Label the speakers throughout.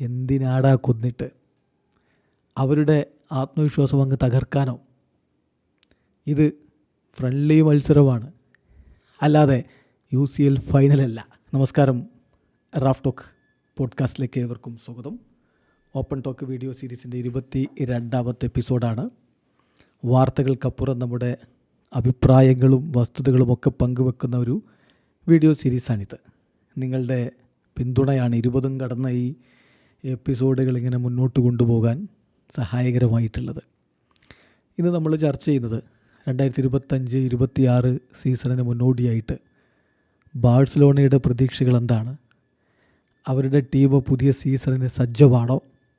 Speaker 1: എന്തിനാടാ കൊന്നിട്ട്? അവരുടെ ആത്മവിശ്വാസം അങ്ങ് തകർക്കാനോ? ഇത് ഫ്രണ്ട്ലി മത്സരമാണ്. അല്ലാതെ യു സി എൽ ഫൈനലല്ല നമസ്കാരം. റാഫ് ടോക്ക് പോഡ്കാസ്റ്റിലേക്ക് ഏവർക്കും സ്വാഗതം. ഓപ്പൺ ടോക്ക് വീഡിയോ സീരീസിന്റെ ഇരുപത്തി രണ്ടാമത്തെ എപ്പിസോഡാണ് വാർത്തകൾക്കപ്പുറം നമ്മുടെ അഭിപ്രായങ്ങളും വസ്തുതകളും ഒക്കെ പങ്കുവെക്കുന്ന ഒരു വീഡിയോ സീരീസാണിത് നിങ്ങളുടെ പിന്തുണയാണ് ഇരുപതും കടന്ന ഈ എപ്പിസോഡുകൾ ഇങ്ങനെ മുന്നോട്ട് കൊണ്ടുപോകാൻ സഹായകരമായിട്ടുള്ളത്. ഇന്ന് നമ്മൾ ചർച്ച ചെയ്യുന്നത് രണ്ടായിരത്തി ഇരുപത്തഞ്ച് ഇരുപത്തിയാറ് സീസണിന് മുന്നോടിയായിട്ട് ബാഴ്സലോണയുടെ പ്രതീക്ഷകൾ എന്താണ്? അവരുടെ ടീം പുതിയ സീസണിന് സജ്ജമാണോ?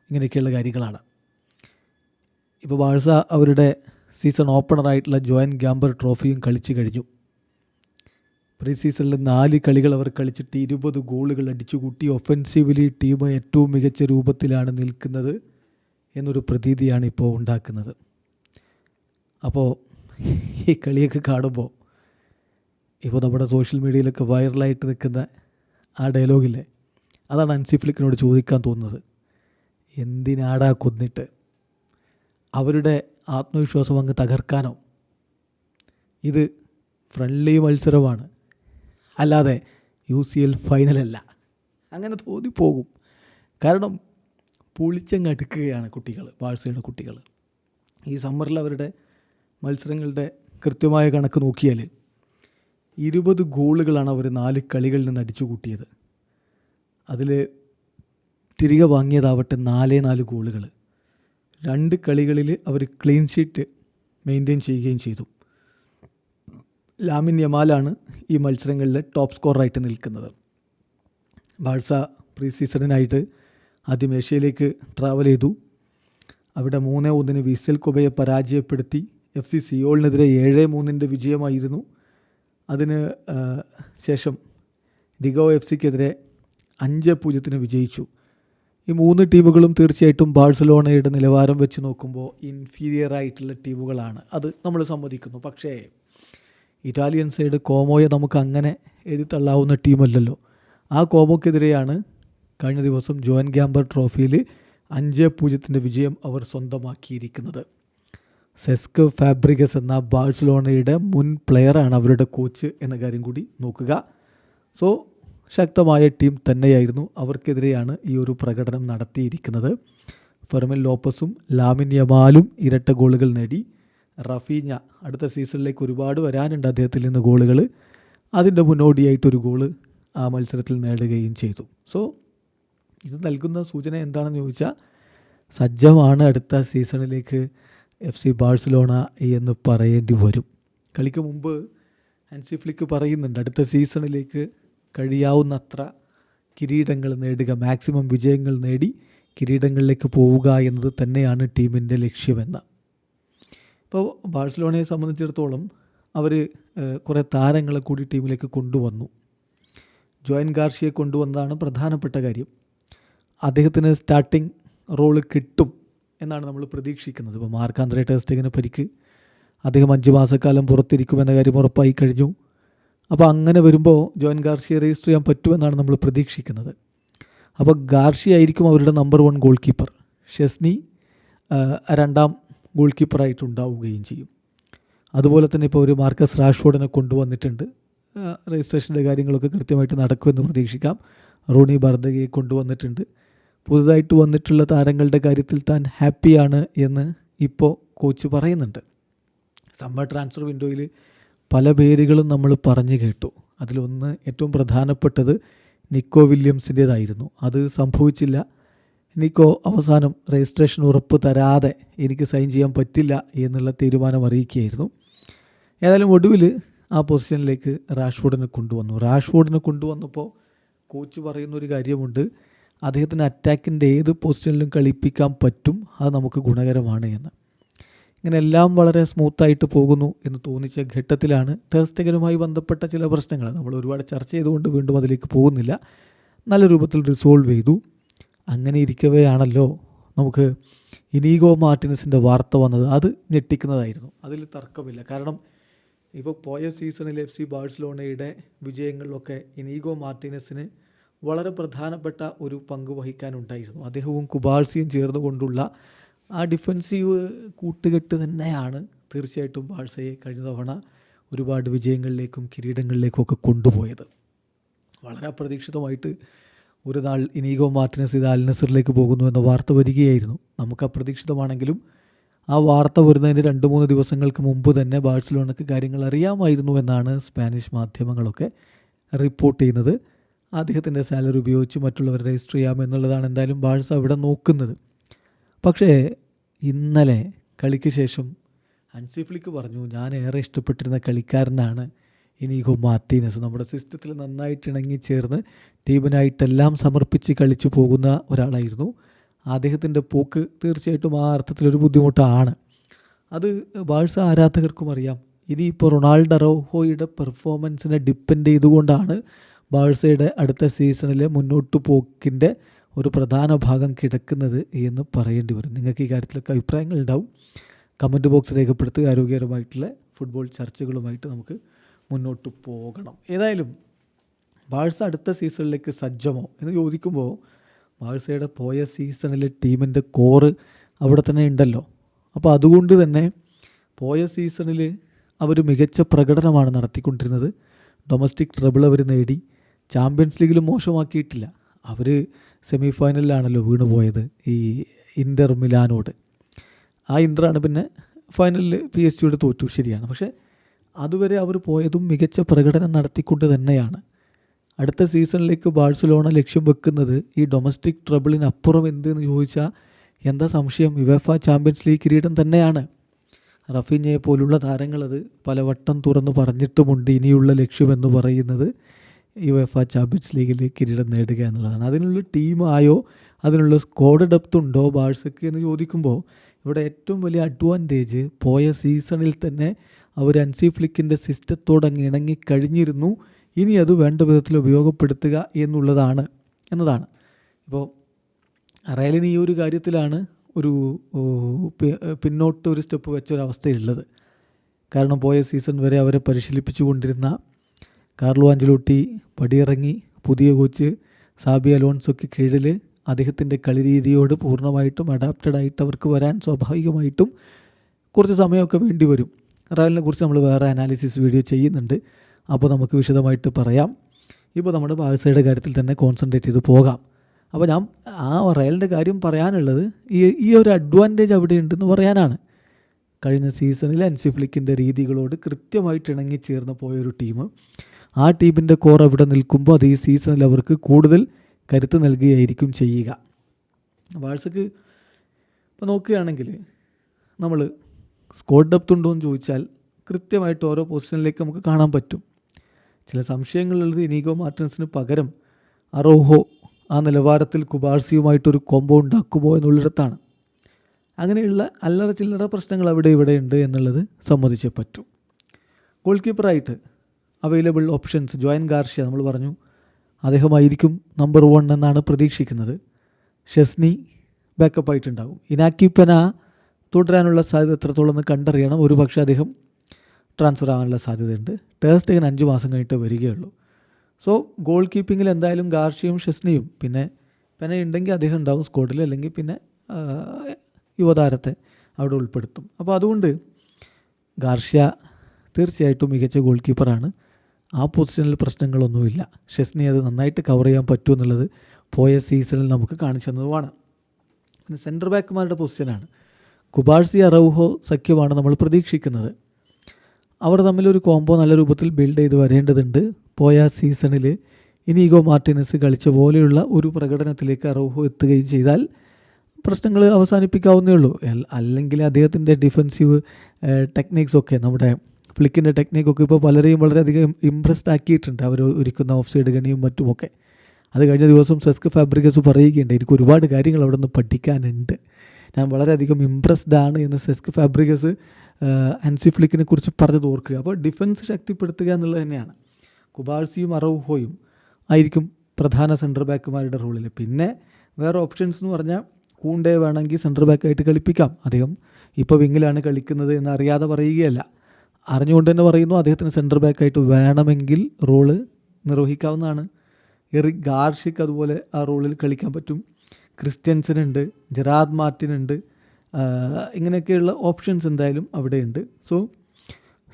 Speaker 1: ഇങ്ങനെയൊക്കെയുള്ള കാര്യങ്ങളാണ്. ഇപ്പോൾ ബാഴ്സ അവരുടെ സീസൺ ഓപ്പണറായിട്ടുള്ള ജോയിൻ ഗ്യാമ്പർ ട്രോഫിയും കളിച്ചു കഴിഞ്ഞു. പ്രീ സീസണിൽ നാല് കളികൾ അവർ കളിച്ചിട്ട് ഇരുപത് ഗോളുകൾ അടിച്ചുകൂട്ടി ഒഫൻസീവ്ലി ടീം ഏറ്റവും മികച്ച രൂപത്തിലാണ് നിൽക്കുന്നത് എന്നൊരു പ്രതീതിയാണ് ഇപ്പോൾ ഉണ്ടാക്കുന്നത്. അപ്പോൾ ഈ കളിയൊക്കെ കാണുമ്പോൾ ഇപ്പോൾ നമ്മുടെ സോഷ്യൽ മീഡിയയിലൊക്കെ വൈറലായിട്ട് നിൽക്കുന്ന ആ ഡയലോഗില്ലേ അതാണ് അൻസിഫ്ലിക്കിനോട് ചോദിക്കാൻ തോന്നുന്നത്. എന്തിനാടാ കൊന്നിട്ട്? അവരുടെ ആത്മവിശ്വാസം അങ്ങ് തകർക്കാനോ? ഇത് ഫ്രണ്ട്ലി മത്സരമാണ്. അല്ലാതെ യു സി എൽ ഫൈനലല്ല. അങ്ങനെ തോന്നിപ്പോകും കാരണം പൊളിച്ചങ്ങ് അടുക്കുകയാണ് കുട്ടികൾ ബാഴ്സയുടെ കുട്ടികൾ ഈ സമ്മറിൽ അവരുടെ മത്സരങ്ങളുടെ കൃത്യമായ കണക്ക് നോക്കിയാൽ ഇരുപത് ഗോളുകളാണ് അവർ നാല് കളികളിൽ നിന്ന് അടിച്ചു കൂട്ടിയത്. അതിൽ തിരികെ വാങ്ങിയതാവട്ടെ നാലേ നാല് ഗോളുകൾ രണ്ട് കളികളിൽ അവർ ക്ലീൻ ഷീറ്റ് മെയിന്റെയിൻ ചെയ്യുകയും ചെയ്തു. ലാമിൻ യമാലാണ് ഈ മത്സരങ്ങളിലെ ടോപ്പ് സ്കോറായിട്ട് നിൽക്കുന്നത്. ബാഴ്സ പ്രീ സീസണിനായിട്ട് ആദ്യം ഏഷ്യയിലേക്ക് ട്രാവൽ ചെയ്തു. അവിടെ മൂന്ന് ഒന്നിന് വിസൽ കുബയെ പരാജയപ്പെടുത്തി എഫ് സി സിയോളിനെതിരെ ഏഴ് മൂന്നിന്റെ വിജയമായിരുന്നു. അതിന് ശേഷം ഡിഗോ എഫ് സിക്കെതിരെ അഞ്ച് പൂജ്യത്തിന് വിജയിച്ചു. ഈ മൂന്ന് ടീമുകളും തീർച്ചയായിട്ടും ബാഴ്സലോണയുടെ നിലവാരം വെച്ച് നോക്കുമ്പോൾ ഇൻഫീരിയർ ആയിട്ടുള്ള ടീമുകളാണ്. അത് നമ്മൾ സമ്മതിക്കുന്നു. പക്ഷേ ഇറ്റാലിയൻ സൈഡ് കോമോയെ നമുക്ക് അങ്ങനെ എഴുതിത്തള്ളാവുന്ന ടീമല്ലല്ലോ. ആ കോമോക്കെതിരെയാണ് കഴിഞ്ഞ ദിവസം ജോൻ ഗ്യാമ്പർ ട്രോഫിയിൽ അഞ്ച് പൂജ്യത്തിന്റെ വിജയം അവർ സ്വന്തമാക്കിയിരിക്കുന്നത്. സെസ്ക് ഫാബ്രിഗസ് എന്ന ബാഴ്സലോണയുടെ മുൻ പ്ലെയറാണ് അവരുടെ കോച്ച് എന്ന കാര്യം കൂടി നോക്കുക. സോ ശക്തമായ ടീം തന്നെയായിരുന്നു അവർക്കെതിരെയാണ് ഈ ഒരു പ്രകടനം നടത്തിയിരിക്കുന്നത്. ഫെർമിൻ ലോപ്പസും ലാമിൻ യമാലും ഇരട്ട ഗോളുകൾ നേടി. റഫീഞ്ഞ അടുത്ത സീസണിലേക്ക് ഒരുപാട് വരാനുണ്ട് അദ്ദേഹത്തിൽ നിന്ന് ഗോളുകൾ അതിന്റെ മുന്നോടിയായിട്ടൊരു ഗോൾ ആ മത്സരത്തിൽ നേടുകയും ചെയ്തു. സോ ഇത് നൽകുന്ന സൂചന എന്താണെന്ന് ചോദിച്ചാൽ സജ്ജമാണ് അടുത്ത സീസണിലേക്ക് എഫ് സി ബാഴ്സലോണ എന്ന് പറയേണ്ടി വരും. കളിക്ക് മുമ്പ് ഹൻസി ഫ്ലിക്ക് പറയുന്നുണ്ട് അടുത്ത സീസണിലേക്ക് കഴിയാവുന്നത്ര കിരീടങ്ങൾ നേടുക മാക്സിമം വിജയങ്ങൾ നേടി കിരീടങ്ങളിലേക്ക് പോവുക എന്നത് തന്നെയാണ് ടീമിന്റെ ലക്ഷ്യമെന്ന്. ഇപ്പോൾ ബാഴ്സലോണയെ സംബന്ധിച്ചിടത്തോളം അവർ കുറേ താരങ്ങളെ കൂടി ടീമിലേക്ക് കൊണ്ടുവന്നു. ജോയിൻ ഗാർഷിയെ കൊണ്ടുവന്നതാണ് പ്രധാനപ്പെട്ട കാര്യം. അദ്ദേഹത്തിന് സ്റ്റാർട്ടിംഗ് റോൾ കിട്ടും എന്നാണ് നമ്മൾ പ്രതീക്ഷിക്കുന്നത്. ഇപ്പോൾ മാർക്കാന്ത്രേ ടെസ്റ്റിങ്ങിന് പരിക്ക്. അദ്ദേഹം അഞ്ച് മാസക്കാലം പുറത്തിരിക്കുമെന്ന കാര്യം ഉറപ്പായി കഴിഞ്ഞു. അപ്പോൾ അങ്ങനെ വരുമ്പോൾ ജോയിൻ ഗാർഷിയെ രജിസ്റ്റർ ചെയ്യാൻ പറ്റുമെന്നാണ് നമ്മൾ പ്രതീക്ഷിക്കുന്നത്. അപ്പോൾ ഗാർഷി ആയിരിക്കും അവരുടെ number one goalkeeper. Szczesny രണ്ടാം ഗോൾ കീപ്പറായിട്ട് ഉണ്ടാവുകയും ചെയ്യും. അതുപോലെ തന്നെ ഇപ്പോൾ ഒരു മാർക്കസ് റാഷ്ഫോർഡിനെ കൊണ്ടുവന്നിട്ടുണ്ട്. രജിസ്ട്രേഷന്റെ കാര്യങ്ങളൊക്കെ കൃത്യമായിട്ട് നടക്കുമെന്ന് പ്രതീക്ഷിക്കാം. റോണി ബർദഗയെ കൊണ്ടുവന്നിട്ടുണ്ട്. പുതുതായിട്ട് വന്നിട്ടുള്ള താരങ്ങളുടെ കാര്യത്തിൽ താൻ ഹാപ്പിയാണ് എന്ന് ഇപ്പോൾ കോച്ച് പറയുന്നുണ്ട്. സമ്മർ ട്രാൻസ്ഫർ വിൻഡോയിൽ പല പേരുകളും നമ്മൾ പറഞ്ഞു കേട്ടു. അതിലൊന്ന് ഏറ്റവും പ്രധാനപ്പെട്ടത് നിക്കോ വില്യംസിന്റേതായിരുന്നു. അത് സംഭവിച്ചില്ല. നിക്കോ അവസാനം രജിസ്ട്രേഷൻ ഉറപ്പ് തരാതെ എനിക്ക് സൈൻ ചെയ്യാൻ പറ്റില്ല എന്നുള്ള തീരുമാനം അറിയിക്കുകയായിരുന്നു. ഏതായാലും ഒടുവിൽ ആ പൊസിഷനിലേക്ക് റാഷ്ഫോർഡിനെ കൊണ്ടുവന്നു. റാഷ്ഫോർഡിനെ കൊണ്ടുവന്നപ്പോൾ കോച്ച് പറയുന്ന ഒരു കാര്യമുണ്ട്. അദ്ദേഹത്തിന് അറ്റാക്കിന്റെ ഏത് പൊസിഷനിലും കളിപ്പിക്കാൻ പറ്റും അത് നമുക്ക് ഗുണകരമാണ് എന്ന്. ഇങ്ങനെ എല്ലാം വളരെ സ്മൂത്തായിട്ട് പോകുന്നു എന്ന് തോന്നിച്ച ഘട്ടത്തിലാണ് ടെസ്റ്റകരുമായി ബന്ധപ്പെട്ട ചില പ്രശ്നങ്ങൾ. നമ്മൾ ഒരുപാട് ചർച്ച ചെയ്തുകൊണ്ട് വീണ്ടും അതിലേക്ക് പോകുന്നില്ല. നല്ല രൂപത്തിൽ റിസോൾവ് ചെയ്തു. അങ്ങനെ ഇരിക്കവെയാണല്ലോ നമുക്ക് ഇനീഗോ മാർട്ടിനസിന്റെ വാർത്ത വന്നത്. അത് ഞെട്ടിക്കുന്നതായിരുന്നു. അതിൽ തർക്കമില്ല. കാരണം ഇപ്പോൾ പോയ സീസണിൽ എഫ് സി ബാഴ്സലോണയുടെ വിജയങ്ങളിലൊക്കെ ഇനീഗോ മാർട്ടിനസിന് വളരെ പ്രധാനപ്പെട്ട ഒരു പങ്ക് വഹിക്കാനുണ്ടായിരുന്നു. അദ്ദേഹവും കുബാഴ്സിയും ചേർന്നുകൊണ്ടുള്ള ആ ഡിഫൻസീവ് കൂട്ടുകെട്ട് തന്നെയാണ് തീർച്ചയായിട്ടും ബാഴ്സയെ കഴിഞ്ഞ തവണ ഒരുപാട് വിജയങ്ങളിലേക്കും കിരീടങ്ങളിലേക്കും ഒക്കെ കൊണ്ടുപോയത്. വളരെ അപ്രതീക്ഷിതമായിട്ട് ഒരു നാൾ ഇനീഗോ മാർട്ടിനസ് ഇത് അൽ നസറിലേക്ക് പോകുന്നു എന്ന വാർത്ത വരികയായിരുന്നു. നമുക്ക് അപ്രതീക്ഷിതമാണെങ്കിലും ആ വാർത്ത വരുന്നതിന് രണ്ട് മൂന്ന് ദിവസങ്ങൾക്ക് മുമ്പ് തന്നെ ബാഴ്സലോണക്ക് കാര്യങ്ങൾ അറിയാമായിരുന്നു എന്നാണ് സ്പാനിഷ് മാധ്യമങ്ങളൊക്കെ റിപ്പോർട്ട് ചെയ്യുന്നത്. അദ്ദേഹത്തിന്റെ സാലറി ഉപയോഗിച്ച് മറ്റുള്ളവരെ രജിസ്റ്റർ ചെയ്യാം എന്നുള്ളതാണ് എന്തായാലും ബാഴ്സ അവിടെ നോക്കുന്നത്. പക്ഷേ ഇന്നലെ കളിക്ക് ശേഷം അൻസിഫ്ലിക്ക് പറഞ്ഞു ഞാൻ ഏറെ ഇഷ്ടപ്പെട്ടിരുന്ന കളിക്കാരനാണ് ഇനീഗോ മാർട്ടീനസ് നമ്മുടെ സിസ്റ്റത്തിൽ നന്നായിട്ട് ഇണങ്ങിച്ചേർന്ന് ടീമിനായിട്ടെല്ലാം സമർപ്പിച്ച് കളിച്ചു പോകുന്ന ഒരാളായിരുന്നു. അദ്ദേഹത്തിന്റെ പോക്ക് തീർച്ചയായിട്ടും ആ അർത്ഥത്തിലൊരു ബുദ്ധിമുട്ടാണ്. അത് ബാഴ്സ ആരാധകർക്കും അറിയാം. ഇനിയിപ്പോൾ റൊണാൾഡോ അറോഹോയുടെ പെർഫോമൻസിനെ ഡിപ്പെൻഡ് ചെയ്തുകൊണ്ടാണ് ബാഴ്സയുടെ അടുത്ത സീസണിലെ മുന്നോട്ട് പോക്കിന്റെ ഒരു പ്രധാന ഭാഗം കിടക്കുന്നത് എന്ന് പറയേണ്ടി വരും. നിങ്ങൾക്ക് ഈ കാര്യത്തിലൊക്കെ അഭിപ്രായങ്ങൾ ഉണ്ടാവും. കമന്റ് ബോക്സ് രേഖപ്പെടുത്തുക. ആരോഗ്യകരമായിട്ടുള്ള ഫുട്ബോൾ ചർച്ചകളുമായിട്ട് നമുക്ക് മുന്നോട്ട് പോകണം. ഏതായാലും ബാഴ്സ അടുത്ത സീസണിലേക്ക് സജ്ജമോ എന്ന് ചോദിക്കുമ്പോൾ ബാഴ്സയുടെ പോയ സീസണിലെ ടീമിന്റെ കോറ് അവിടെ തന്നെ ഉണ്ടല്ലോ. അപ്പോൾ അതുകൊണ്ട് തന്നെ പോയ സീസണിൽ അവർ മികച്ച പ്രകടനമാണ് നടത്തിക്കൊണ്ടിരുന്നത്. ഡൊമസ്റ്റിക് ട്രബിൾ അവർ നേടി. ചാമ്പ്യൻസ് ലീഗിലും മോശമാക്കിയിട്ടില്ല. അവർ സെമി ഫൈനലിലാണല്ലോ വീണ് പോയത് ഈ ഇന്റർ മിലാനോട്. ആ ഇന്ററാണ് പിന്നെ ഫൈനലിൽ പി എസ് ജിയോട് തോറ്റു. ശരിയാണ്. പക്ഷേ അതുവരെ അവർ പോയതും മികച്ച പ്രകടനം നടത്തിക്കൊണ്ട് തന്നെയാണ്. അടുത്ത സീസണിലേക്ക് ബാഴ്സലോണ ലക്ഷ്യം വെക്കുന്നത് ഈ ഡൊമസ്റ്റിക് ട്രബിളിനപ്പുറം എന്തെന്ന് ചോദിച്ചാൽ എന്താ സംശയം? യുവഫ ചാമ്പ്യൻസ് ലീഗ് കിരീടം തന്നെയാണ്. റഫീഞ്ഞയെ പോലുള്ള താരങ്ങളത് പലവട്ടം തുറന്നു പറഞ്ഞിട്ടുമുണ്ട് ഇനിയുള്ള ലക്ഷ്യമെന്ന് പറയുന്നത് യുവഫ ചാമ്പ്യൻസ് ലീഗിൽ കിരീടം നേടുക എന്നുള്ളതാണ്. അതിനുള്ള ടീമായോ അതിനുള്ള സ്ക്വാഡ് ഡെപ്ത് ഉണ്ടോ ബാഴ്സക്ക് എന്ന് ചോദിക്കുമ്പോൾ ഇവിടെ ഏറ്റവും വലിയ അഡ്വാന്റേജ് പോയ സീസണിൽ തന്നെ അവർ അൻസി ഫ്ലിക്കിന്റെ സിസ്റ്റത്തോടങ്ങ് ഇണങ്ങി കഴിഞ്ഞിരുന്നു ഇനി അത് വേണ്ട വിധത്തിൽ ഉപയോഗപ്പെടുത്തുക എന്നുള്ളതാണ് എന്നതാണ്. ഇപ്പോൾ റയലിന് ഈ ഒരു കാര്യത്തിലാണ് ഒരു പിന്നോട്ട് ഒരു സ്റ്റെപ്പ് വെച്ച ഒരു കാരണം പോയ സീസൺ വരെ അവരെ പരിശീലിപ്പിച്ചു കൊണ്ടിരുന്ന കാർലോ ആഞ്ചലോട്ടി പടിയിറങ്ങി പുതിയ കോച്ച് സാബി അലോൺസൊക്കെ കീഴിൽ അദ്ദേഹത്തിന്റെ കളി രീതിയോട് പൂർണമായിട്ടും അഡാപ്റ്റഡ് ആയിട്ട് അവർക്ക് വരാൻ സ്വാഭാവികമായിട്ടും കുറച്ച് സമയമൊക്കെ വേണ്ടി വരും. റയലിനെ കുറിച്ച് നമ്മൾ വേറെ അനാലിസിസ് വീഡിയോ ചെയ്യുന്നുണ്ട്. അപ്പോൾ നമുക്ക് വിശദമായിട്ട് പറയാം. ഇപ്പോൾ നമ്മുടെ ബാഴ്സയുടെ കാര്യത്തിൽ തന്നെ കോൺസെൻട്രേറ്റ് ചെയ്ത് പോകാം. അപ്പോൾ ഞാൻ ആ റയലിന്റെ കാര്യം പറയാനുള്ളത് ഈ ഈ ഒരു അഡ്വാന്റേജ് അവിടെ ഉണ്ടെന്ന് പറയാനാണ്. കഴിഞ്ഞ സീസണിൽ അൻസിഫ്ലിക്കിന്റെ രീതികളോട് കൃത്യമായിട്ട് ഇണങ്ങി ചേർന്ന് പോയൊരു ടീം ആ ടീമിന്റെ കോർ അവിടെ നിൽക്കുമ്പോൾ അത് ഈ സീസണിൽ അവർക്ക് കൂടുതൽ കരുത്ത് നൽകുകയായിരിക്കും ചെയ്യുക. വാഴ്സക്ക് ഇപ്പോൾ നോക്കുകയാണെങ്കിൽ നമ്മൾ സ്കോഡ് ഡെപ്ത് ഉണ്ടോ എന്ന് ചോദിച്ചാൽ കൃത്യമായിട്ട് ഓരോ പൊസിഷനിലേക്ക് നമുക്ക് കാണാൻ പറ്റും. ചില സംശയങ്ങളുള്ളത് ഇനീഗോ മാർട്ടിൻസിന് പകരം അറോഹോ ആ നിലവാരത്തിൽ കുബാർസിയുമായിട്ടൊരു കോമ്പോ ഉണ്ടാക്കുമോ എന്നുള്ളിടത്താണ്. അങ്ങനെയുള്ള അല്ലറ ചില്ലറ പ്രശ്നങ്ങൾ അവിടെ ഇവിടെ ഉണ്ട് എന്നുള്ളത് സമ്മതിച്ചേ പറ്റും. ഗോൾ കീപ്പറായിട്ട് അവൈലബിൾ ഓപ്ഷൻസ് ജോയിൻ ഗാർഷ്യ നമ്മൾ പറഞ്ഞു അദ്ദേഹമായിരിക്കും നമ്പർ വൺ എന്നാണ് പ്രതീക്ഷിക്കുന്നത്. ഷെസ്നി ബാക്കപ്പായിട്ടുണ്ടാകും ഇനാക്കിപ്പന ഇനാക്കി പെന തുടരാനുള്ള സാധ്യത എത്രത്തോളം കണ്ടറിയണം. ഒരു പക്ഷേ അദ്ദേഹം ട്രാൻസ്ഫർ ആവാനുള്ള സാധ്യതയുണ്ട്. ടേസ്റ്റേഗൻ അഞ്ച് മാസം കഴിഞ്ഞിട്ട് വരികയുള്ളൂ. സോ ഗോൾ കീപ്പിങ്ങിൽ എന്തായാലും ഗാർഷിയും ഷെസ്നിയും പിന്നെ പിന്നെ ഉണ്ടെങ്കിൽ അദ്ദേഹം ഉണ്ടാവും സ്ക്വാഡിൽ അല്ലെങ്കിൽ പിന്നെ യുവതാരത്തെ അവിടെ ഉൾപ്പെടുത്തും. അപ്പോൾ അതുകൊണ്ട് ഗാർഷ്യ തീർച്ചയായിട്ടും മികച്ച ഗോൾ കീപ്പറാണ് ആ പൊസിഷനിൽ പ്രശ്നങ്ങളൊന്നുമില്ല. ഷെസ്നി അത് നന്നായിട്ട് കവർ ചെയ്യാൻ പറ്റുമെന്നുള്ളത് പോയ സീസണിൽ നമുക്ക് കാണിച്ചു തന്നതുമാണ്. പിന്നെ സെന്റർ ബാക്കുമാരുടെ പൊസിഷനാണ് കുബാഴ്സി അറൗഹോ സഖ്യമാണ് നമ്മൾ പ്രതീക്ഷിക്കുന്നത്. അവർ തമ്മിലൊരു കോംബോ നല്ല രൂപത്തിൽ ബിൽഡ് ചെയ്ത് വരേണ്ടതുണ്ട്. പോയ സീസണിൽ ഇനീഗോ മാർട്ടിനസ് കളിച്ച പോലെയുള്ള ഒരു പ്രകടനത്തിലേക്ക് അറൗഹോ എത്തുകയും ചെയ്താൽ പ്രശ്നങ്ങൾ അവസാനിപ്പിക്കാവുന്നേ ഉള്ളൂ. അല്ലെങ്കിൽ അദ്ദേഹത്തിന്റെ ഡിഫെൻസീവ് ടെക്നിക്സ് ഒക്കെ നമ്മുടെ ഫ്ലിക്കിന്റെ ടെക്നിക്കൊക്കെ ഇപ്പോൾ പലരെയും വളരെയധികം ഇമ്പ്രസ്ഡ് ആക്കിയിട്ടുണ്ട്. അവർ ഒരുക്കുന്ന ഓഫ് സൈഡ് ഗണിയും മറ്റുമൊക്കെ. അത് കഴിഞ്ഞ ദിവസം സെസ്ക് ഫാബ്രിക്കസ് പറയുകയുണ്ട് എനിക്ക് ഒരുപാട് കാര്യങ്ങൾ അവിടെ നിന്ന് പഠിക്കാനുണ്ട്. ഞാൻ വളരെയധികം ഇമ്പ്രസ്ഡ് ആണ് എന്ന് സെസ്ക് ഫാബ്രിക്കസ് അൻസി ഫ്ലിക്കിനെ കുറിച്ച് പറഞ്ഞത് ഓർക്കുക. അപ്പോൾ ഡിഫൻസ് ശക്തിപ്പെടുത്തുക എന്നുള്ളത് തന്നെയാണ്. കുബാഴ്സിയും അറൗഹോയും ആയിരിക്കും പ്രധാന സെന്റർ ബാക്ക്മാരുടെ റോളിൽ പിന്നെ വേറെ ഓപ്ഷൻസ് എന്ന് പറഞ്ഞാൽ കൂണ്ടെ വേണമെങ്കിൽ സെന്റർ ബാക്കായിട്ട് കളിപ്പിക്കാം. അദ്ദേഹം ഇപ്പോൾ വിങ്ങിലാണ് കളിക്കുന്നത് എന്ന് അറിയാതെ പറയുകയല്ല. അറിഞ്ഞുകൊണ്ട് തന്നെ പറയുന്നു അദ്ദേഹത്തിന് സെന്റർ ബാക്കായിട്ട് വേണമെങ്കിൽ റോൾ നിർവഹിക്കാവുന്നതാണ്. എറി ഗാർഷിക് അതുപോലെ ആ റോളിൽ കളിക്കാൻ പറ്റും. ക്രിസ്ത്യൻസനുണ്ട് ജെറാദ് മാർട്ടിനുണ്ട് ഇങ്ങനെയൊക്കെയുള്ള ഓപ്ഷൻസ് എന്തായാലും അവിടെയുണ്ട്. സോ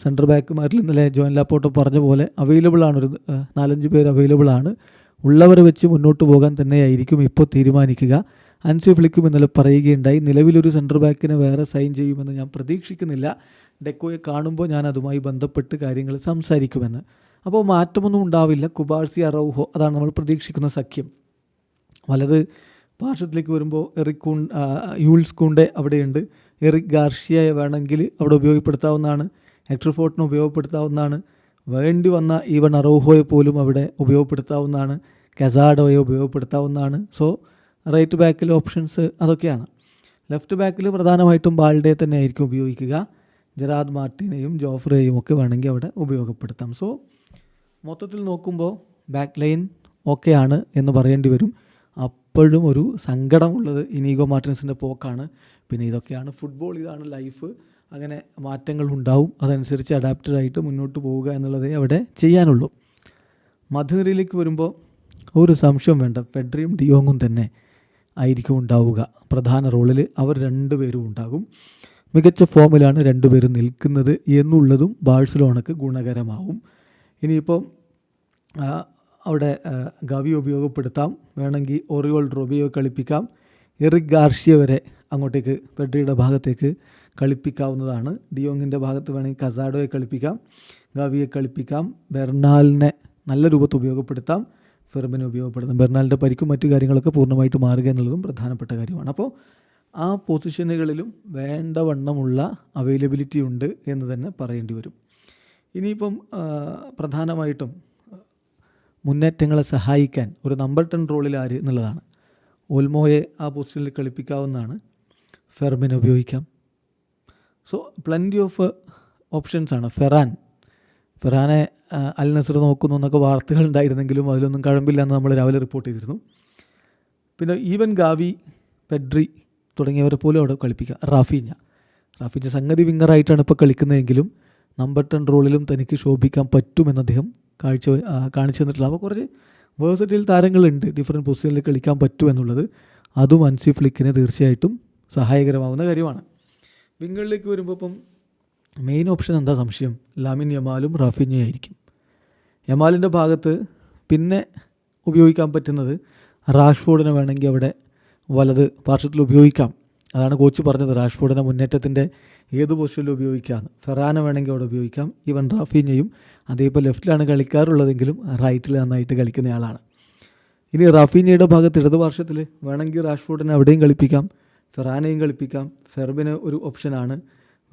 Speaker 1: സെൻട്രൽ ബാക്കുമാരിൽ ഇന്നലെ ജോയിൻ ലാപ്പോട്ടോ പറഞ്ഞ പോലെ അവൈലബിൾ ആണ് ഒരു നാലഞ്ച് പേര് അവൈലബിൾ ആണ്. ഉള്ളവരെ വെച്ച് മുന്നോട്ട് പോകാൻ തന്നെയായിരിക്കും ഇപ്പോൾ തീരുമാനിക്കുക. അൻസി ഫ്ലിക്കും ഇന്നലെ പറയുകയുണ്ടായി. നിലവിലൊരു സെൻട്രൽ ബാക്കിനെ വേറെ സൈൻ ചെയ്യുമെന്ന് ഞാൻ പ്രതീക്ഷിക്കുന്നില്ല. ഡെക്കോയെ കാണുമ്പോൾ ഞാൻ അതുമായി ബന്ധപ്പെട്ട് കാര്യങ്ങൾ സംസാരിക്കുമെന്ന്. അപ്പോൾ മാറ്റമൊന്നും ഉണ്ടാവില്ല. കുബാഴ്സി അറൗഹോ അതാണ് നമ്മൾ പ്രതീക്ഷിക്കുന്ന സഖ്യം. വലത് പാർശ്വത്തിലേക്ക് വരുമ്പോൾ എറിക് കൂൺ യൂൽസ് കൂണ്ടെ അവിടെയുണ്ട്. എറിക് ഗാർഷിയയെ വേണമെങ്കിൽ അവിടെ ഉപയോഗപ്പെടുത്താവുന്നതാണ്. ഹെക്ടർ ഫോർട്ടിനെ ഉപയോഗപ്പെടുത്താവുന്നതാണ്. വേണ്ടി വന്ന ഈവൺ അറോഹോയെ പോലും അവിടെ ഉപയോഗപ്പെടുത്താവുന്നതാണ്. കസാഡോയെ ഉപയോഗപ്പെടുത്താവുന്നതാണ്. സോ റൈറ്റ് ബാക്കിൽ ഓപ്ഷൻസ് അതൊക്കെയാണ്. ലെഫ്റ്റ് ബാക്കിൽ പ്രധാനമായിട്ടും ബാൾഡെ തന്നെ ആയിരിക്കും ഉപയോഗിക്കുക. ജെറാദ് മാർട്ടിനെയും ജോഫ്രയെയും ഒക്കെ വേണമെങ്കിൽ അവിടെ ഉപയോഗപ്പെടുത്താം. സോ മൊത്തത്തിൽ നോക്കുമ്പോൾ ബാക്ക് ലൈൻ ഓക്കെയാണ് എന്ന് പറയേണ്ടി വരും. അപ്പോഴും ഒരു സങ്കടമുള്ളത് ഇനീഗോ മാർട്ടിൻസിന്റെ പോക്കാണ്. പിന്നെ ഇതൊക്കെയാണ് ഫുട്ബോൾ ഇതാണ് ലൈഫ്. അങ്ങനെ മാറ്റങ്ങൾ ഉണ്ടാവും. അതനുസരിച്ച് അഡാപ്റ്റഡ് ആയിട്ട് മുന്നോട്ട് പോവുക എന്നുള്ളതേ അവിടെ ചെയ്യാനുള്ളൂ. മധ്യനിരയിലേക്ക് വരുമ്പോൾ ഒരു സംശയം വേണ്ട. പെഡ്രിയും ഡിയോങ്ങും തന്നെ ആയിരിക്കും ഉണ്ടാവുക. പ്രധാന റോളിൽ അവർ രണ്ടുപേരും ഉണ്ടാകും. മികച്ച ഫോമിലാണ് രണ്ടുപേരും നിൽക്കുന്നത് എന്നുള്ളതും ബാഴ്സലോണക്ക് ഗുണകരമാവും ഇനിയിപ്പോൾ അവിടെ ഗവി ഉപയോഗപ്പെടുത്താം. വേണമെങ്കിൽ ഒറിയോൾ റോബിയോ കളിപ്പിക്കാം. എറിക് ഗാർഷ്യ വരെ അങ്ങോട്ടേക്ക് പെഡ്രിയുടെ ഭാഗത്തേക്ക് കളിപ്പിക്കാവുന്നതാണ്. ഡിയോങ്ങിന്റെ ഭാഗത്ത് വേണമെങ്കിൽ കസാഡോയെ കളിപ്പിക്കാം ഗവിയെ കളിപ്പിക്കാം ബെർണാലിനെ നല്ല രൂപത്തിൽ ഉപയോഗപ്പെടുത്താം ഫെർമിനെ ഉപയോഗപ്പെടുത്താം. ബെർണാലിന്റെ പരിക്കും മറ്റു കാര്യങ്ങളൊക്കെ പൂർണമായിട്ട് മാറുക എന്നുള്ളതും പ്രധാനപ്പെട്ട കാര്യമാണ്. അപ്പോൾ ആ പൊസിഷനുകളിലും വേണ്ടവണ്ണമുള്ള അവൈലബിലിറ്റി ഉണ്ട് എന്ന് തന്നെ പറയേണ്ടി വരും. ഇനിയിപ്പം പ്രധാനമായിട്ടും മുന്നേറ്റങ്ങളെ സഹായിക്കാൻ ഒരു നമ്പർ ടെൻ റോളിൽ ആര് എന്നുള്ളതാണ്. ഓൽമോയെ ആ പൊസിഷനിൽ കളിപ്പിക്കാവുന്നതാണ്. ഫെർമിനെ ഉപയോഗിക്കാം. സോ പ്ലന്റി ഓഫ് ഓപ്ഷൻസ് ആണ്. ഫെറാൻ. ഫെറാനെ അൽ നസർ നോക്കുന്നു എന്നൊക്കെ വാർത്തകൾ ഉണ്ടായിരുന്നെങ്കിലും അതിലൊന്നും കഴമ്പില്ല എന്ന് നമ്മൾ രാവിലെ റിപ്പോർട്ട് ചെയ്തിരുന്നു. പിന്നെ ഈവൻ ഗാവി പെഡ്രി തുടങ്ങിയവരെ പോലും അവിടെ കളിപ്പിക്കാം. റാഫീഞ്ഞ. റാഫീഞ്ഞ സംഗതി വിങ്ങറായിട്ടാണ് ഇപ്പോൾ കളിക്കുന്നതെങ്കിലും നമ്പർ ടെൻ റോളിലും തനിക്ക് ശോഭിക്കാൻ പറ്റുമെന്ന് അദ്ദേഹം കാഴ്ച കാണിച്ചു തന്നിട്ടുള്ള അപ്പോൾ കുറച്ച് വേഴ്സറ്റൈൽ താരങ്ങളുണ്ട്. ഡിഫറെന്റ് പൊസിഷനിൽ കളിക്കാൻ പറ്റും എന്നുള്ളത്. അതും അൻസി ഫ്ലിക്കിനെ തീർച്ചയായിട്ടും സഹായകരമാവുന്ന കാര്യമാണ്. വിങ്ങുകളിലേക്ക് വരുമ്പോൾ ഇപ്പം മെയിൻ ഓപ്ഷൻ എന്താ സംശയം? ലാമിൻ യമാലും റാഫിഞ്ഞയായിരിക്കും യമാലിന്റെ ഭാഗത്ത് പിന്നെ ഉപയോഗിക്കാൻ പറ്റുന്നത് റാഷ്ഫോർഡിനെ വേണമെങ്കിൽ അവിടെ വലത് പാർശ്വത്തിൽ ഉപയോഗിക്കാം. അതാണ് കോച്ച് പറഞ്ഞത്. റാഷ്ഫോർഡിനെ മുന്നേറ്റത്തിന്റെ ഏത് പൊസിഷനിലും ഉപയോഗിക്കാം. ഫെറാനെ വേണമെങ്കിൽ അവിടെ ഉപയോഗിക്കാം. ഈവൻ റാഫീനയും അതേപോലെ ലെഫ്റ്റിലാണ് കളിക്കാറുള്ളതെങ്കിലും റൈറ്റിൽ നന്നായിട്ട് കളിക്കുന്നയാളാണ് ഇനി റാഫീനയുടെ ഭാഗത്ത് ഇടതുപാർശ്വത്തിൽ വേണമെങ്കിൽ റാഷ്ഫോർഡിനെ അവിടെയും കളിപ്പിക്കാം. ഫെറാനെയും കളിപ്പിക്കാം. ഫെർബിന് ഒരു ഓപ്ഷനാണ്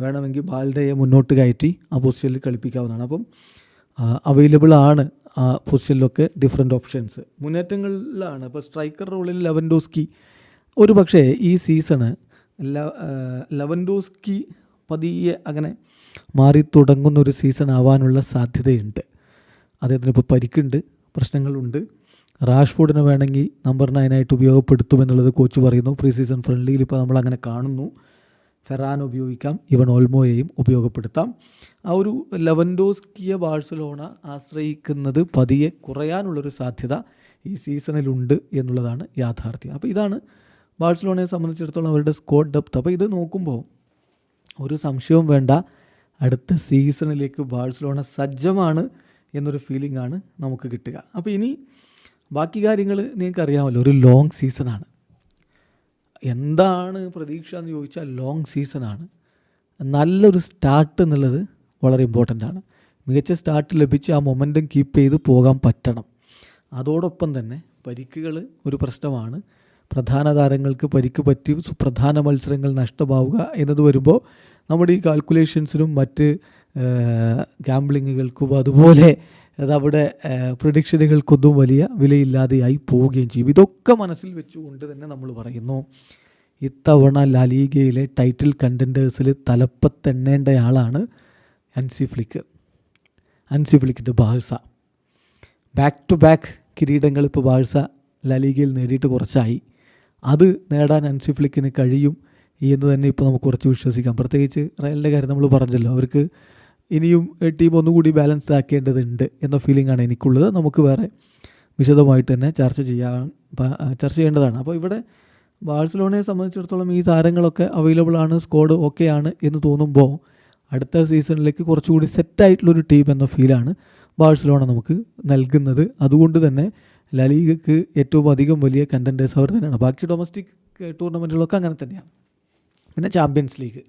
Speaker 1: വേണമെങ്കിൽ ബാൽഡയെ മുന്നോട്ട് കയറ്റി ആ പൊസിഷനിൽ കളിപ്പിക്കാവുന്നതാണ്. അപ്പം അവൈലബിൾ ആണ് ആ പൊസിഷനിലൊക്കെ ഡിഫറെന്റ് ഓപ്ഷൻസ് മുന്നേറ്റങ്ങളിലാണ്. ഇപ്പോൾ സ്ട്രൈക്കർ റോളിൽ ലെവൻഡോസ്കി. ഒരു പക്ഷേ ഈ സീസണ് ലെവൻഡോസ്കി പതിയെ അങ്ങനെ മാറി തുടങ്ങുന്ന ഒരു സീസൺ ആവാനുള്ള സാധ്യതയുണ്ട്. അദ്ദേഹത്തിന് ഇപ്പോൾ പരിക്കുണ്ട് പ്രശ്നങ്ങളുണ്ട്. റാഷ്ഫോർഡിനെ വേണമെങ്കിൽ നമ്പർ നയനായിട്ട് ഉപയോഗപ്പെടുത്തുമെന്നുള്ളത് കോച്ച് പറയുന്നു. പ്രീ സീസൺ ഫ്രണ്ട്ലിയിൽ ഇപ്പോൾ നമ്മൾ അങ്ങനെ കാണുന്നു. ഫെറാൻ ഉപയോഗിക്കാം ഇവൻ ഓൾമോയെയും ഉപയോഗപ്പെടുത്താം. ആ ഒരു ലെവൻഡോസ്കിയ ബാഴ്സലോണ ആശ്രയിക്കുന്നത് പതിയെ കുറയാനുള്ളൊരു സാധ്യത ഈ സീസണിലുണ്ട് എന്നുള്ളതാണ് യാഥാർത്ഥ്യം. അപ്പോൾ ഇതാണ് ബാഴ്സലോണയെ സംബന്ധിച്ചിടത്തോളം അവരുടെ സ്കോഡ് ഡെപ്ത് അപ്പോൾ ഇത് നോക്കുമ്പോൾ ഒരു സംശയവും വേണ്ട. അടുത്ത സീസണിലേക്ക് ബാഴ്സലോണ സജ്ജമാണ് എന്നൊരു ഫീലിംഗ് ആണ് നമുക്ക് കിട്ടുക. അപ്പോൾ ഇനി ബാക്കി കാര്യങ്ങൾ നിങ്ങൾക്ക് അറിയാമല്ലോ ഒരു ലോങ് സീസണാണ് എന്താണ് പ്രതീക്ഷ എന്ന് ചോദിച്ചാൽ ലോങ് സീസണാണ് നല്ലൊരു സ്റ്റാർട്ട് എന്നുള്ളത് വളരെ ഇമ്പോർട്ടന്റ് ആണ്. മികച്ച സ്റ്റാർട്ട് ലഭിച്ച് ആ മൊമെന്റം കീപ്പ് ചെയ്ത് പോകാൻ പറ്റണം. അതോടൊപ്പം തന്നെ പരിക്കുകൾ ഒരു പ്രശ്നമാണ്. പ്രധാന താരങ്ങൾക്ക് പരിക്ക് പറ്റി സുപ്രധാന മത്സരങ്ങൾ നഷ്ടമാവുക എന്നത് വരുമ്പോൾ നമ്മുടെ ഈ കാൽക്കുലേഷൻസിനും മറ്റ് ഗാംബ്ലിങ്ങുകൾക്കും അതുപോലെ അതവിടെ പ്രഡിക്ഷനുകൾക്കൊന്നും വലിയ വിലയില്ലാതെയായി പോവുകയും ചെയ്യും. ഇതൊക്കെ മനസ്സിൽ വെച്ചുകൊണ്ട് തന്നെ നമ്മൾ പറയുന്നു ഇത്തവണ ലാലീഗയിലെ ടൈറ്റിൽ കണ്ടന്റേഴ്സിൽ തലപ്പത്തെണ്ണേണ്ടയാളാണ് അൻസി ഫ്ലിക്ക്. അൻസി ഫ്ലിക്കിന്റെ ബാഴ്സ. ബാക്ക് ടു ബാക്ക് കിരീടങ്ങൾ ഇപ്പോൾ ബാഴ്സ ലാലീഗയിൽ നേടിയിട്ട് കുറച്ചായി. അത് നേടാൻ അൻസി ഫ്ലിക്കിന് കഴിയും. എന്ന് തന്നെ ഇപ്പോൾ നമുക്ക് കുറച്ച് വിശ്വസിക്കാം. പ്രത്യേകിച്ച് റയലിന്റെ കാര്യം നമ്മൾ പറഞ്ഞല്ലോ അവർക്ക് ഇനിയും ടീം ഒന്നുകൂടി ബാലൻസ്ഡ് ആക്കേണ്ടതുണ്ട് എന്ന ഫീലിംഗ് ആണ് എനിക്കുള്ളത്. നമുക്ക് വേറെ വിശദമായിട്ട് തന്നെ ചർച്ച ചെയ്യാൻ ചർച്ച ചെയ്യേണ്ടതാണ്. അപ്പോൾ ഇവിടെ ബാഴ്സലോണയെ സംബന്ധിച്ചിടത്തോളം ഈ താരങ്ങളൊക്കെ അവൈലബിൾ ആണ് സ്ക്വാഡ് ഓക്കെ ആണ് എന്ന് തോന്നുമ്പോൾ അടുത്ത സീസണിലേക്ക് കുറച്ചുകൂടി സെറ്റായിട്ടുള്ളൊരു ടീം എന്ന ഫീലാണ് ബാഴ്സലോണ നമുക്ക് നൽകുന്നത്. അതുകൊണ്ട് തന്നെ ലലീഗക്ക് ഏറ്റവും അധികം വലിയ കണ്ടന്റേഴ്സ് അവർ തന്നെയാണ്. ബാക്കി ഡൊമസ്റ്റിക് ടൂർണമെന്റുകളൊക്കെ അങ്ങനെ തന്നെയാണ്. പിന്നെ ചാമ്പ്യൻസ് ലീഗ്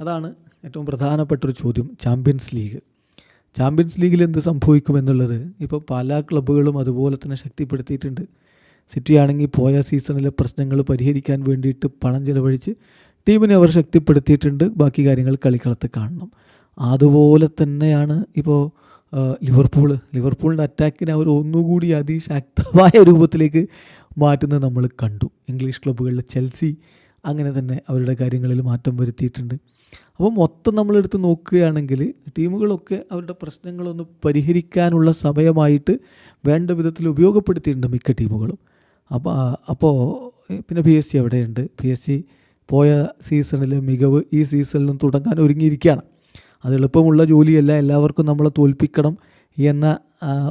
Speaker 1: അതാണ് ഏറ്റവും പ്രധാനപ്പെട്ടൊരു ചോദ്യം ചാമ്പ്യൻസ് ലീഗ് ചാമ്പ്യൻസ് ലീഗിൽ എന്ത് സംഭവിക്കും എന്നുള്ളത് ഇപ്പോൾ പല ക്ലബ്ബുകളും അതുപോലെ തന്നെ ശക്തിപ്പെടുത്തിയിട്ടുണ്ട്. സിറ്റി ആണെങ്കിൽ പോയ സീസണിലെ പ്രശ്നങ്ങൾ പരിഹരിക്കാൻ വേണ്ടിയിട്ട് പണം ചിലവഴിച്ച് ടീമിനെ അവർ ശക്തിപ്പെടുത്തിയിട്ടുണ്ട്. ബാക്കി കാര്യങ്ങൾ കളിക്കളത്ത് കാണണം. അതുപോലെ തന്നെയാണ് ഇപ്പോൾ ലിവർപൂൾ ലിവർപൂളിന്റെ അറ്റാക്കിനെ അവർ ഒന്നുകൂടി അതിശക്തമായ രൂപത്തിലേക്ക് മാറ്റുന്നത് നമ്മൾ കണ്ടു. ഇംഗ്ലീഷ് ക്ലബ്ബുകളിലെ ചെൽസി അങ്ങനെ തന്നെ അവരുടെ കാര്യങ്ങളിൽ മാറ്റം വരുത്തിയിട്ടുണ്ട്. അപ്പോൾ മൊത്തം നമ്മളെടുത്ത് നോക്കുകയാണെങ്കിൽ ടീമുകളൊക്കെ അവരുടെ പ്രശ്നങ്ങളൊന്ന് പരിഹരിക്കാനുള്ള സമയമായിട്ട് വേണ്ട വിധത്തിൽ ഉപയോഗപ്പെടുത്തിയിട്ടുണ്ട് മിക്ക ടീമുകളും. അപ്പോൾ അപ്പോൾ പിന്നെ പി എസ് സി അവിടെയുണ്ട്. പി എസ് സി പോയ സീസണിലെ മികവ് ഈ സീസണിലും തുടങ്ങാൻ ഒരുങ്ങിയിരിക്കുകയാണ്. അത് എളുപ്പമുള്ള ജോലിയല്ല. എല്ലാവർക്കും നമ്മളെ തോൽപ്പിക്കണം എന്ന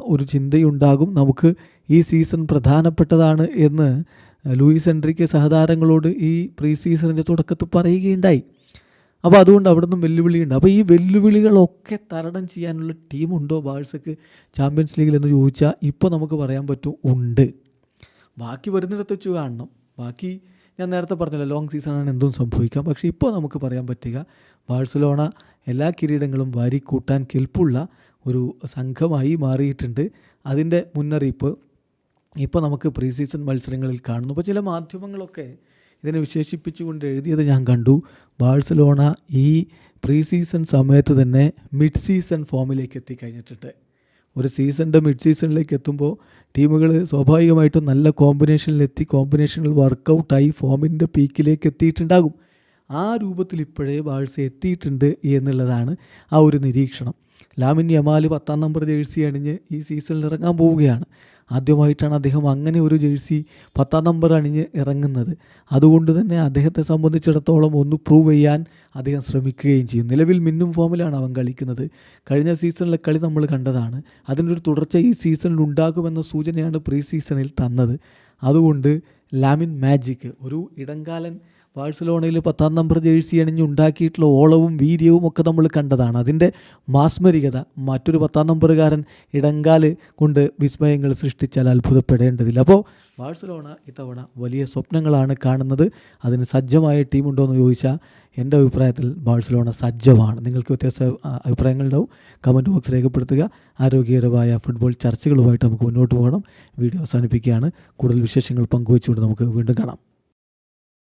Speaker 1: ഒരു ചിന്തയുണ്ടാകും. നമുക്ക് ഈ സീസൺ പ്രധാനപ്പെട്ടതാണ് എന്ന് ലൂയിസ് എൻട്രിക്ക് സഹതാരങ്ങളോട് ഈ പ്രീ സീസണിന്റെ തുടക്കത്തിൽ പറയുകയുണ്ടായി. അപ്പോൾ അതുകൊണ്ട് അവിടെ നിന്നും വെല്ലുവിളിയുണ്ട്. അപ്പോൾ ഈ വെല്ലുവിളികളൊക്കെ തരണം ചെയ്യാനുള്ള ടീമുണ്ടോ ബാഴ്സക്ക്? ചാമ്പ്യൻസ് ലീഗിൽ എന്ന് ചോദിച്ചാൽ ഇപ്പോൾ നമുക്ക് പറയാൻ പറ്റും ഉണ്ട്. ബാക്കി വരുന്നിടത്ത് വെച്ച് കാണണം. ബാക്കി ഞാൻ നേരത്തെ പറഞ്ഞല്ലോ ലോങ് സീസണാണ് എന്തും സംഭവിക്കാം. പക്ഷേ ഇപ്പോൾ നമുക്ക് പറയാൻ പറ്റുക ബാഴ്സലോണ എല്ലാ കിരീടങ്ങളും വാരിക്കൂട്ടാൻ കെൽപ്പുള്ള ഒരു സംഘമായി മാറിയിട്ടുണ്ട്. അതിന്റെ മുന്നറിയിപ്പ് ഇപ്പോൾ നമുക്ക് പ്രീ സീസൺ മത്സരങ്ങളിൽ കാണുന്നു. അപ്പോൾ ചില മാധ്യമങ്ങളൊക്കെ ഇതിനെ വിശേഷിപ്പിച്ചുകൊണ്ട് എഴുതിയത് ഞാൻ കണ്ടു. ബാഴ്സലോണ ഈ പ്രീ സീസൺ സമയത്ത് തന്നെ മിഡ് സീസൺ ഫോമിലേക്ക് എത്തിക്കഴിഞ്ഞിട്ടുണ്ട്. ഒരു സീസണിന്റെ മിഡ് സീസണിലേക്ക് എത്തുമ്പോൾ ടീമുകൾ സ്വാഭാവികമായിട്ടും നല്ല കോമ്പിനേഷനിലെത്തി കോമ്പിനേഷനുകൾ വർക്കൗട്ടായി ഫോമിന്റെ പീക്കിലേക്ക് എത്തിയിട്ടുണ്ടാകും. ആ രൂപത്തിൽ ഇപ്പോഴേ ബാഴ്സ എത്തിയിട്ടുണ്ട് എന്നുള്ളതാണ് ആ ഒരു നിരീക്ഷണം. ലാമിൻ യമാൽ പത്താം നമ്പർ ജേഴ്സി അണിഞ്ഞ് ഈ സീസണിൽ ഇറങ്ങാൻ പോവുകയാണ്. ആദ്യമായിട്ടാണ് അദ്ദേഹം അങ്ങനെ ഒരു ജേഴ്സി പത്താം നമ്പർ അണിഞ്ഞ് ഇറങ്ങുന്നത്. അതുകൊണ്ട് തന്നെ അദ്ദേഹത്തെ സംബന്ധിച്ചിടത്തോളം ഒന്ന് പ്രൂവ് ചെയ്യാൻ അദ്ദേഹം ശ്രമിക്കുകയും ചെയ്യും. നിലവിൽ മിന്നും ഫോമിലാണ് അവൻ കളിക്കുന്നത്. കഴിഞ്ഞ സീസണിലെ കളി നമ്മൾ കണ്ടതാണ്. അതിന്റെ ഒരു തുടർച്ച ഈ സീസണിൽ ഉണ്ടാകുമെന്ന സൂചനയാണ് പ്രീ സീസണിൽ തന്നത്. അതുകൊണ്ട് ലാമിൻ മാജിക് ഒരു ഇടങ്കാലൻ ബാഴ്സലോണയിൽ പത്താം നമ്പർ ജേഴ്സി അണിഞ്ഞ് ഉണ്ടാക്കിയിട്ടുള്ള ഓളവും വീര്യവും ഒക്കെ നമ്മൾ കണ്ടതാണ്. അതിന്റെ മാസ്മരികത മറ്റൊരു പത്താം നമ്പറുകാരൻ ഇടങ്കാൽ കൊണ്ട് വിസ്മയങ്ങൾ സൃഷ്ടിച്ചാൽ അത്ഭുതപ്പെടേണ്ടതില്ല. അപ്പോൾ ബാഴ്സലോണ ഇത്തവണ വലിയ സ്വപ്നങ്ങളാണ് കാണുന്നത്. അതിന് സജ്ജമായ ടീമുണ്ടോ എന്ന് ചോദിച്ചാൽ എന്റെ അഭിപ്രായത്തിൽ ബാഴ്സലോണ സജ്ജമാണ്. നിങ്ങൾക്ക് വ്യത്യസ്ത അഭിപ്രായങ്ങളുണ്ടാവും. കമന്റ് ബോക്സ് രേഖപ്പെടുത്തുക. ആരോഗ്യകരമായ ഫുട്ബോൾ ചർച്ചകളുമായിട്ട് നമുക്ക് മുന്നോട്ട് പോകണം. വീഡിയോ അവസാനിപ്പിക്കുകയാണ്. കൂടുതൽ വിശേഷങ്ങൾ പങ്കുവച്ചുകൊണ്ട് നമുക്ക് വീണ്ടും കാണാം.